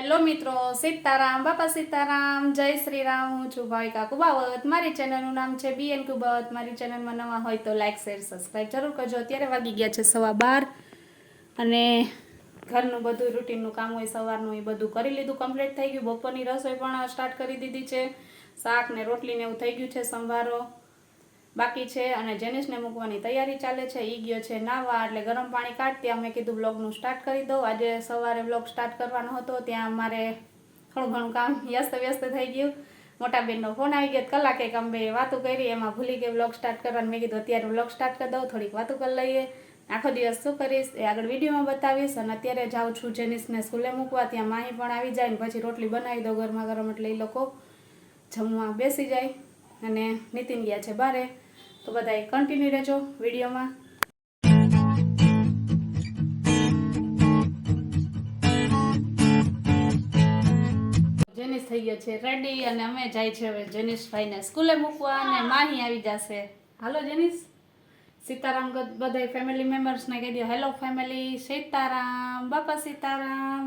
Hello મિત્રો, સીતારામ, બાપા સીતારામ, જય શ્રી રામ હું છું ભાવિકા કુબાવત. મારી ચેનલનું નામ છે બીએન કુબાવત. મારી ચેનલમાં નવા હોય તો લાઇક શેર સબસ્ક્રાઈબ જરૂર કરજો. અત્યારે વાગી ગયા છે સવા બાર અને ઘરનું બધું રૂટીનનું કામ હોય, સવારનું એ બધું કરી લીધું, કમ્પ્લીટ થઈ ગયું. બપોરની રસોઈ પણ સ્ટાર્ટ કરી દીધી છે. શાક ને રોટલી એવું થઈ ગયું છે, સંભારો. બાકી છે અને જેનિસને મૂકવાની તૈયારી ચાલે છે એ ગયો છે નાવા, એટલે ગરમ પાણી કાઢતી અમે કીધું બ્લોગનું સ્ટાર્ટ કરી દઉં. આજે સવારે બ્લોગ સ્ટાર્ટ કરવાનો હતો, ત્યાં મારે થોડું ઘણું કામ વ્યસ્ત વ્યસ્ત થઈ ગયું. મોટા બેનનો ફોન આવી ગયો, કલાકે કલાક બે વાતો કરી, એમાં ભૂલી ગઈ બ્લોગ સ્ટાર્ટ કરવાનું. મેં કીધું અત્યારે બ્લોગ સ્ટાર્ટ કરી દઉં, થોડીક વાતો કરી લઈએ. આખો દિવસ શું કરીશ એ આગળ વિડીયોમાં બતાવીશ. અને અત્યારે જાઉં છું જેનિસને સ્કૂલે મૂકવા, ત્યાં માહી પણ આવી જાય ને પછી રોટલી બનાવી દઉં ગરમા ગરમ, એટલે એ લોકો જમવા બેસી જાય. અને નીતિન ગયા છે બારે. તો બધાએ કન્ટિન્યુ રહેજો વિડીયોમાં. જેનિસ થઈ ગયો છે રેડી અને અમે જાય છે હવે જેનિસભાઈને સ્કૂલે મૂકવા અને માહી આવી જશે. હાલો જેનિસ સીતારામ બધા બધાય ફેમિલી મેમ્બર્સને કહી દો હેલો ફેમિલી સીતારામ બાપા સીતારામ.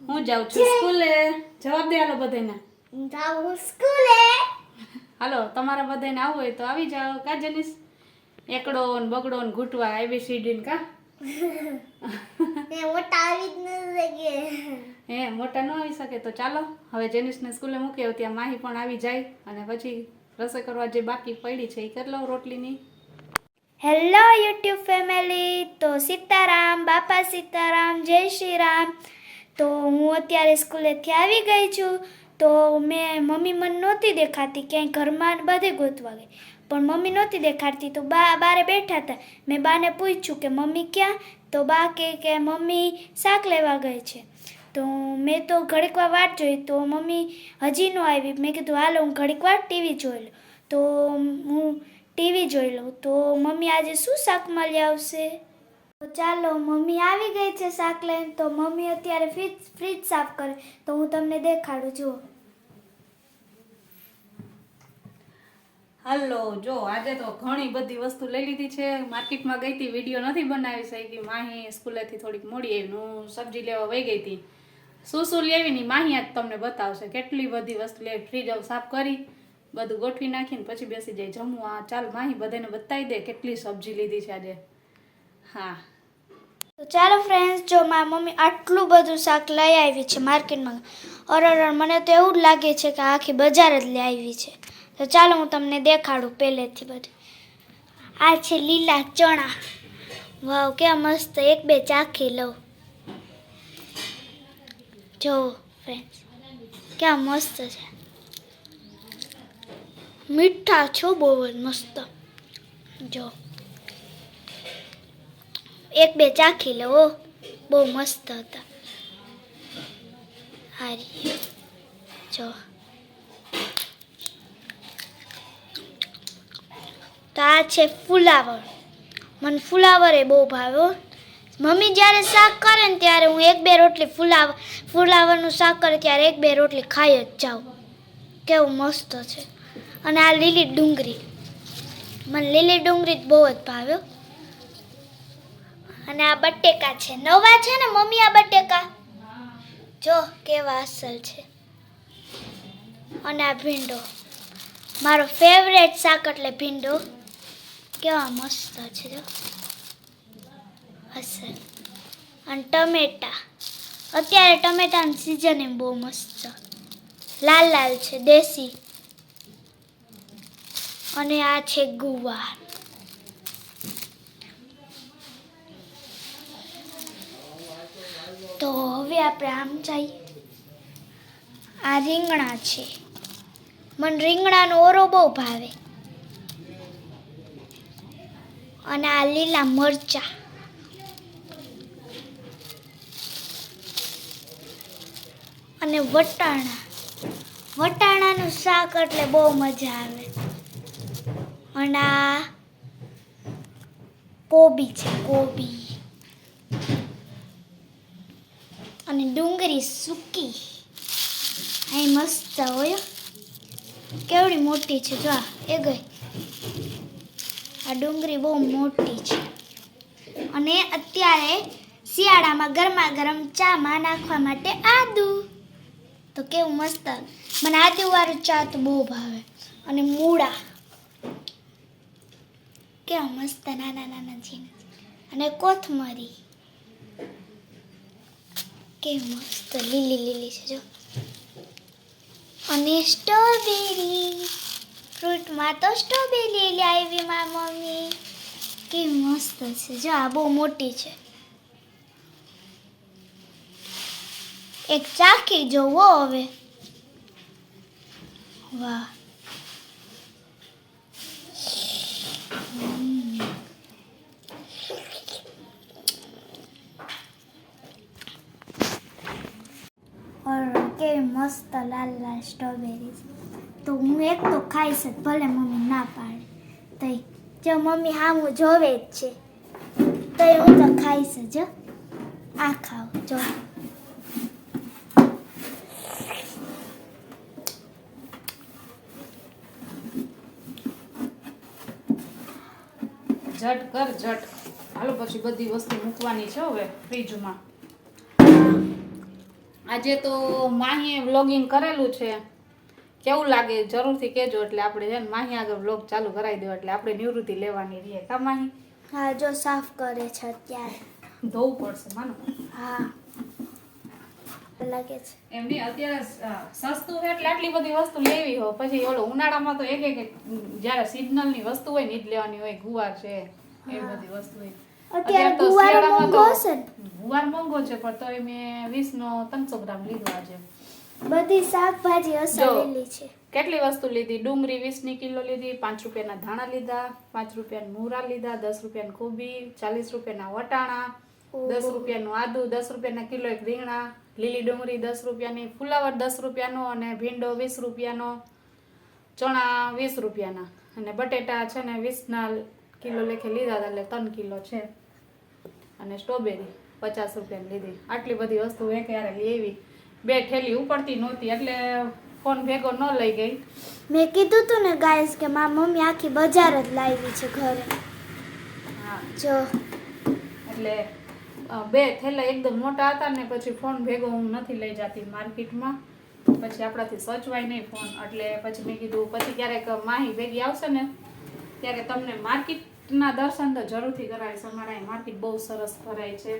હું જાઉં છું સ્કૂલે. જવાબ દે હાલો બધાને જાઉં સ્કૂલે. હાલો તમારા બધાને આવું હોય તો આવી જાઓ. કા જનીશ? એકડો ને બગડો ને ઘૂંટવા એબીસીડી ને કા? મોટા આવી જ હે મોટા ન આવી શકે તો ચાલો. હવે જેનિસને સ્કૂલે મૂકી આવું ત્યાં માહી પણ આવી જાય અને પછી રસોઈ કરવા જે બાકી પડી છે એ કરી લઉં રોટલીની. હેલો યુટ્યુબ ફેમિલી તો સીતારામ બાપા સીતારામ જય શ્રી રામ. તો હું અત્યારે સ્કૂલેથી આવી ગઈ છું. તો મેં મમ્મી મને નહોતી દેખાતી, ક્યાંય ઘરમાં બધે ગોતવા ગઈ. પણ મમ્મી નહોતી દેખાડતી, તો બા બારે બેઠા હતા. મેં બાને પૂછ્યું કે, મમ્મી ક્યાં? તો બા કે કે, મમ્મી શાક લેવા ગઈ છે. તો મેં તો ઘડીક વાર વાટ જોઈ, તો મમ્મી હજી ન આવી. મેં કીધું, હાલો, હું ઘડીક વાર ટીવી જોઈ લઉં. તો હું ટીવી જોઈ લઉં. તો મમ્મી આજે શું શાક મળી આવશે? તો ચાલો, મમ્મી આવી ગઈ છે શાક લઈને. તો મમ્મી અત્યારે ફ્રીજ ફ્રીજ સાફ કરે. તો હું તમને દેખાડું, જુઓ. હલો, જો આજે તો ઘણી બધી વસ્તુ લઈ લીધી છે. માર્કેટમાં ગઈ હતી, વીડિયો નથી બનાવી શકી. માહી સ્કૂલેથી થોડીક મોડી આવી હું સબ્જી લેવા વહી ગઈ હતી. શું શું લેવી ની માહી આજ તમને બતાવશે. કેટલી બધી વસ્તુ લેવી ફ્રીજ સાફ કરી, બધું ગોઠવી નાખીને પછી બેસી જાય. જમવા ચાલ માહી બધાને બતાવી દે કેટલી સબ્જી લીધી છે આજે. હા. તો ચાલો ફ્રેન્ડ્સ જો મારી મમ્મી આટલું બધું શાક લઈ આવી છે માર્કેટમાં. અરે અરે મને તો એવું જ લાગે છે કે આખી બજાર જ લઈ આવી છે. તો ચાલો હું તમને દેખાડું પહેલેથી બધું. આ છે લીલા ચણા. વાવ, કેવા મસ્ત એક બે ચાખી લઉં. જો ફ્રેન્ડ્સ કેવા મસ્ત છે. મીઠા છો બહુ જ મસ્ત. જો. એક બે ચાખી લો બહુ મસ્ત હતા. હારી. જો. આ છે ફુલાવર. મને ફુલાવર એ બહુ ભાવ્યો મમ્મી જ્યારે શાક કરે ને ત્યારે હું એક બે રોટલી ફુલાવર ફુલાવરનું શાક કરે ત્યારે એક બે રોટલી ખાઈ જ જાઉં. કેવું મસ્ત છે. અને આ લીલી ડુંગળી. મને લીલી ડુંગળી જ બહુ જ ભાવ્યો અને આ બટેકા છે. નવા છે ને મમ્મી આ બટેકા? જો કેવા અસલ છે. અને આ ભીંડો. મારો ફેવરેટ શાક એટલે ભીંડો. કેવા મસ્ત છે જો. અસલ અને ટમેટા. અત્યારે ટમેટાની સિઝન એમ બહુ મસ્ત લાલ લાલ છે, દેશી. અને આ છે ગુવાર. તો હવે આપણે આમ જઈએ. આ રીંગણા છે. મને રીંગણાનો ઓરો બહુ ભાવે. અને આ લીલા મરચા. અને વટાણા. વટાણાનું શાક એટલે બહુ મજા આવે. અને આ કોબી છે, કોબી. અને ડુંગળી સૂકી. અહીં મસ્ત હોય. કેવડી મોટી છે, જો એ ગઈ. ડુંગળી બહુ મોટી છે. અને અત્યારે શિયાળામાં ગરમા ગરમ ચામાં નાખવા માટે આદુ. તો કેવું મસ્ત. મને આદુવાળું ચા તો બહુ ભાવે. અને મૂળા. કેવા મસ્ત નાના નાના જીને અને કોથમરી. કેવી મસ્ત લીલી લીલી છે જો. અને સ્ટ્રોબેરી. ફ્રૂટમાં તો સ્ટ્રોબેરી લાવી મારી મમ્મી. કેવી મસ્ત છે. જો, આ બહુ મોટી છે. એક ચાખી જોવો હવે. વાહ. હમ. ઓર કેવી મસ્ત લાલ લાલ સ્ટ્રોબેરી છે. તો હું એક તો ખાઈશ જ, ભલે મમ્મી ના પાડે. તઈ, જો મમ્મી હા હું જોવે જ છે. તઈ હું તો ખાઈશ જ આ ખાવ જો. જટ કર, જટ. હાલો પછી બધી વસ્તુ મૂકવાની છે હવે ફ્રીજમાં આજે તો માહીએ વ્લોગિંગ કરેલું છે. કેવું લાગે જરૂરથી કહેજો એટલે આપણે છે ને માહી આગળ વ્લોગ ચાલુ કરાવી દો એટલે આપણે નિવૃત્તિ લેવાની રહીએ કા માહી? હા જો સાફ કરે છે અત્યારે. ધોવું પડશે માનો. હા. લાગે છે. એમ નહીં અત્યારે સસ્તું છે એટલે આટલી બધી વસ્તુ લેવી હોય પછી ઓલો ઉનાળામાં તો એક એક જ્યારે seasonal ની વસ્તુ હોય ને જ લેવાની હોય ગુવાર છે એ બધી વસ્તુ હોય. અત્યારે ગુવાર મોંઘો છે ગુવાર મોંઘો છે પણ તોય મેં વીસ નો ત્રણસો ગ્રામ લીધો આજે. બધી શાકભાજી અસરેલી છે. કેટલી વસ્તુ લીધી? ડુંગળી વીસની કિલો લીધી પાંચ રૂપિયાના ધાણા લીધા પાંચ રૂપિયાના મૂરા લીધા દસ રૂપિયાની કોબી ચાલીસ રૂપિયાના વટાણા દસ રૂપિયાનું આદુ દસ રૂપિયાના કિલો એક રીંગણા લીલી ડુંગળી દસ રૂપિયાની ફુલાવર દસ રૂપિયાનો અને ભીંડો વીસ રૂપિયાનો ચણા વીસ રૂપિયાના. અને બટેટા છે ને વીસના કિલો લેખે લીધા હતા એટલે ત્રણ કિલો છે. અને સ્ટ્રોબેરી પચાસ રૂપિયાની લીધી. આટલી બધી વસ્તુ એ ક્યારે લેવી બે ઠેલી ઉપડતી નહોતી એટલે ફોન ભેગો ન લઈ ગઈ. મેં કીધું તું ને ગાઈસ કે મારી મમ્મી આખી બજાર જ લાવી છે ઘરે. હા. જો. એટલે બે થેલા એકદમ મોટા હતા ને પછી ફોન ભેગો હું નથી લઈ જતી માર્કેટમાં. પછી આપણાથી સચવાય નહીં ફોન. એટલે પછી મેં કીધું પછી ક્યારેક માહી ભેગી આવશે ને ત્યારે તમને માર્કેટના દર્શન તો જરૂરથી કરાવીશ. અમારા માર્કેટ બહુ સરસ ભરાય છે.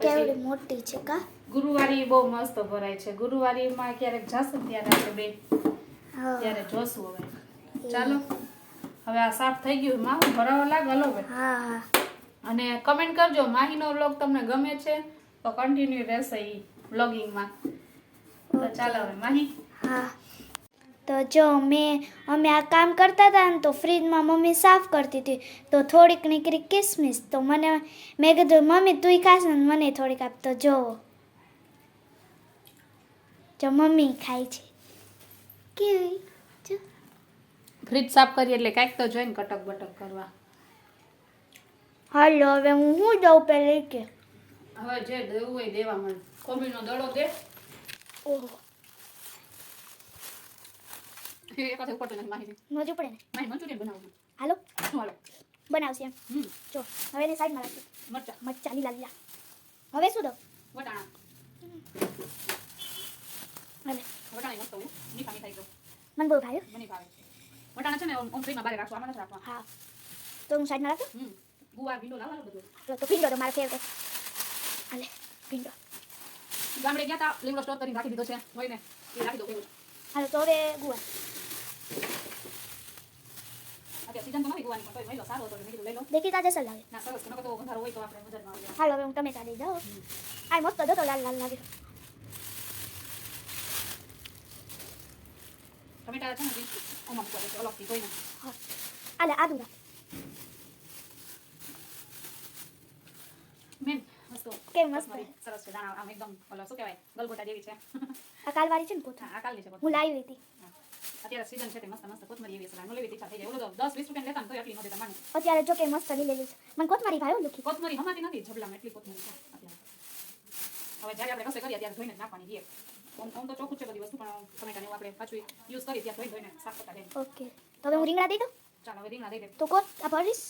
કેવડી મોટી છે કા? ગુરુવારી બહુ મસ્ત ભરાય છે. ગુરુવારીમાં ક્યારેક જશું ત્યારે આપણે બે ત્યારે જોશું હવે. ચાલો. હવે આ સાફ થઈ ગયું. માં ભરાવા લાગ હલો હા અને કમેન્ટ કરજો. માહીનો વ્લોગ તમને ગમે છે તો કન્ટિન્યુ રહેશે એ વ્લોગિંગમાં તો ચાલો હવે માહી. હા. તો જો મેં અમે આ કામ કરતા હતા ને તો ફ્રીજમાં મમ્મી સાફ કરતી હતી. તો થોડીક નીકળી કિસમિસ. તો મને મેં કીધું મમ્મી તું ખાસ ને મને થોડીક આપ. તો જો. જો મમ્મી ખાય છે. કેવી? જો. ફ્રીજ સાફ કરીએ એટલે કાંઈક તો જોઈને કટક બટક કરવા. હાલો હવે હું શું દઉં પહેલે કે? હવે જે દેવું હોય દેવા મને. કોબીનો દડો દે. ઓહો. નોજું પડે ને? મંચુરિયન હાલો. હાલો? બનાવશે એમ. જો હવે એને સાઈડમાં રાખી મરચા. મરચાં લીલા લીલા. હવે શું દઉં? વટાણા. વટાણા મસ્ત હું મીઠા મીઠા એકદમ મને બહુ ભાવ્યું મને ભાવે વટાણા છે ને ઓમ ફ્રીજમાં બારે રાખવા આમાં નથી રાખવા હા તો હું સાઈડમાં રાખું હમ ગુવાર ભીંડો લાવવાનો બધું હાલો તો ભીંડો તો મારો ફેવરેટ હાલે ભીંડો ગામડે ગયા તા લીમડો સ્ટોર કરીને રાખી દીધો છે હોય ને એ રાખી દો ભેગું હાલો તો હવે ગુવાર અત્યારે સીઝન તો નથી ગુવાની પણ તોય મહિલો સારો હતો એટલે મેં કીધું લઈ લો દેખી તાજે સર લાગે ના સરસ નકર તો વધારો હોય તો આપણે બજારમાં આવી હાલો હવે હું ટમેટા દઈ દઉં આ મસ્ત જો તો લાલ લાલ લાગે ટમેટા છે ને ઓમાં મૂકવા દેશે અલગથી કોઈને હા હાલે આદુ રાખ મેન મસ્ત કેમ મસ્ત સરસ છે દાણા આમ એકદમ ઓલો શું કહેવાય ગલગોટા જેવી છે આ કાલવાળી છે ને કોથળી આ કાલની છે હું. લાવી હતી અત્યારે સીઝન છે તે મસ્ત મસ્ત કોથમરી એવી છે નો લેવી ઈચ્છા થઈ જાય ઓલો તો દસ વીસ રૂપિયા લેતા ને તો એટલી તમારે અત્યારે જો કે મસ્ત લીલેલી છે મને કોથમારી ભાવ્યો લખી કોથમરી હમાતી નથી જબલામાં એટલી કોથમરી છે અત્યારે હવે જ્યારે આપણે રસોઈ કરીએ ત્યારે ધોઈને નાખવાની રીએ ઓમ તો ચોખ્ખું છે બધી વસ્તુ પણ ટમેટાને એવું આપણે પાછું યુઝ કરીએ ત્યાં ધોઈ ધોઈને સાફ કરતા જઈએ ઓકે. તો હવે હું રીંગણા દઈ દઉં? ચાલો હવે રીંગણા દઈ દે. તો કોણ? આ ભરીશ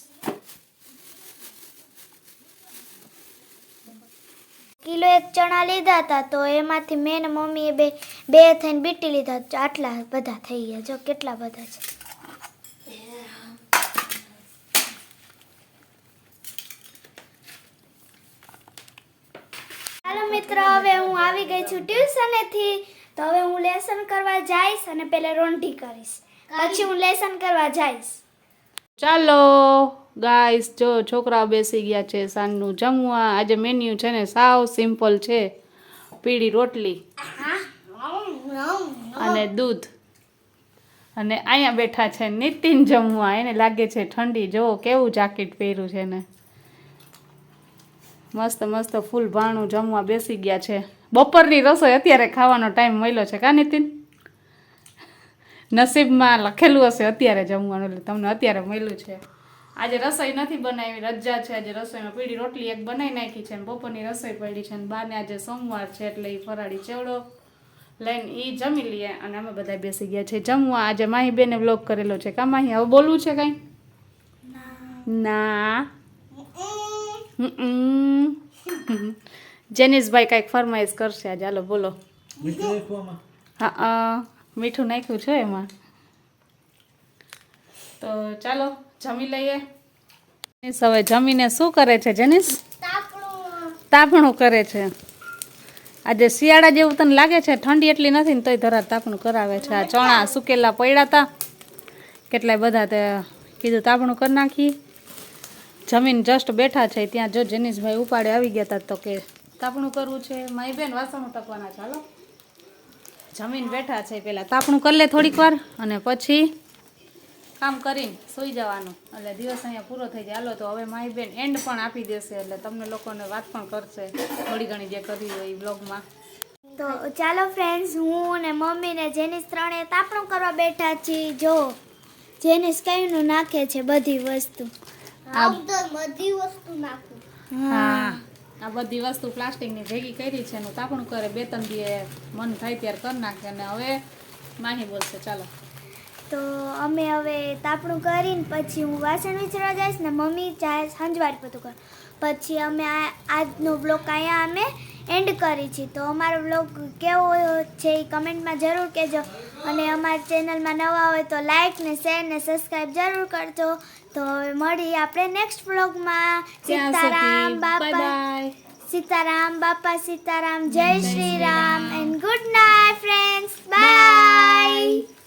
કિલો એક ચણા લીધા હતા તો એમાંથી મેં ને મમ્મીએ બે બે થઈને બીટી લીધા આટલા બધા થઈ ગયા. જો કેટલા બધા છે ચાલો મિત્રો હવે હું આવી ગઈ છું ટ્યુશનેથી. તો હવે હું લેસન કરવા જઈશ અને પહેલા રોંઢી કરીશ. પછી હું લેસન કરવા જઈશ. ચાલો ગાઈસ જો છોકરાઓ બેસી ગયા છે સાંજનું જમવા. આજે મેન્યુ છે ને સાવ સિમ્પલ છે. પીળી રોટલી અને દૂધ. અને અહીંયા બેઠા છે નીતિન જમવા. એને લાગે છે ઠંડી. જુઓ કેવું જાકેટ પહેર્યું છે ને મસ્ત મસ્ત ફૂલ ભાણું જમવા બેસી ગયા છે. બપોરની રસોઈ અત્યારે ખાવાનો ટાઈમ મળ્યો છે કા નીતિન? નસીબમાં લખેલું હશે અત્યારે જમવાનું એટલે તમને અત્યારે મળ્યું છે. આજે રસોઈ નથી બનાવી રજા છે આજે રસોઈમાં. પીળી રોટલી એક બનાવી નાખી છે બપોરની રસોઈ પડી છે અને બાને આજે સોમવાર છે એટલે એ ફરાળી ચેવડો લઈને એ જમી લઈએ અને અમે બધા બેસી ગયા છે. જમવા આજે માહી બેને વ્લોગ કરેલો છે. કા માહી હવે બોલવું છે કાંઈ? ના. જેનિસભાઈ કાંઈક ફરમાઈશ કરશે આજે. હાલો બોલો. હા મીઠું નાખ્યું છે એમાં. તો ચાલો જમી લઈએ. જેનિસ હવે જમીને શું કરે છે જેનિસ તાપણું કરે છે. આજે શિયાળા જેવું તને લાગે છે? ઠંડી એટલી નથી ને તોય ધરા તાપણું કરાવે છે. આ ચણા સુકેલા પડ્યા હતા કેટલાય બધા તે કીધું તાપણું કરી નાખી. જમીન જસ્ટ બેઠા છે, ત્યાં જો જેનિસભાઈ ઉપાડે આવી ગયા હતા તો કે તાપણું કરવું છે માઈ બેન વાસણો ટકવાના ચાલો જમીન બેઠા છે પેલા. તાપણું કરી લે થોડીક વાર અને પછી કામ કરીને સૂઈ જવાનું. એટલે દિવસ અહીંયા પૂરો થઈ જાય. હાલો, તો હવે માય બેન એન્ડ પણ આપી દેશે, એટલે તમને લોકોને વાત પણ કરશે. થોડી ઘણી જે કરી હોય એ બ્લોગમાં તો ચાલો ફ્રેન્ડ્સ હું ને મમ્મી ને જેનિસ ત્રણે તાપણું કરવા બેઠા છીએ. જો જેનિસ કયું નાખે છે બધી વસ્તુ. બધી વસ્તુ નાખું. હા. આ બધી વસ્તુ પ્લાસ્ટિકની ભેગી કરી છે એનું તાપણું કરે બે ત્રણ દીએ મન થાય ત્યારે કરી નાખે અને હવે માહી બોલશે ચાલો. તો અમે હવે તાપણું કરીને પછી હું વાસણ વિચરવા જઈશ ને મમ્મી ચાય સંજવારી બધું કર. પછી અમે આ આજનો બ્લોગ અહીંયા અમે એન્ડ કરી છીએ. તો અમારો બ્લોગ કેવો છે એ કમેન્ટમાં જરૂર કહેજો. અને અમારી ચેનલમાં નવા હોય તો લાઇક ને શેર ને સબસ્ક્રાઈબ જરૂર કરજો. તો મળી આપણે નેક્સ્ટ વ્લોગમાં સીતારામ બાપા. સીતારામ બાપા સીતારામ. જય Shri Ram. And good night friends bye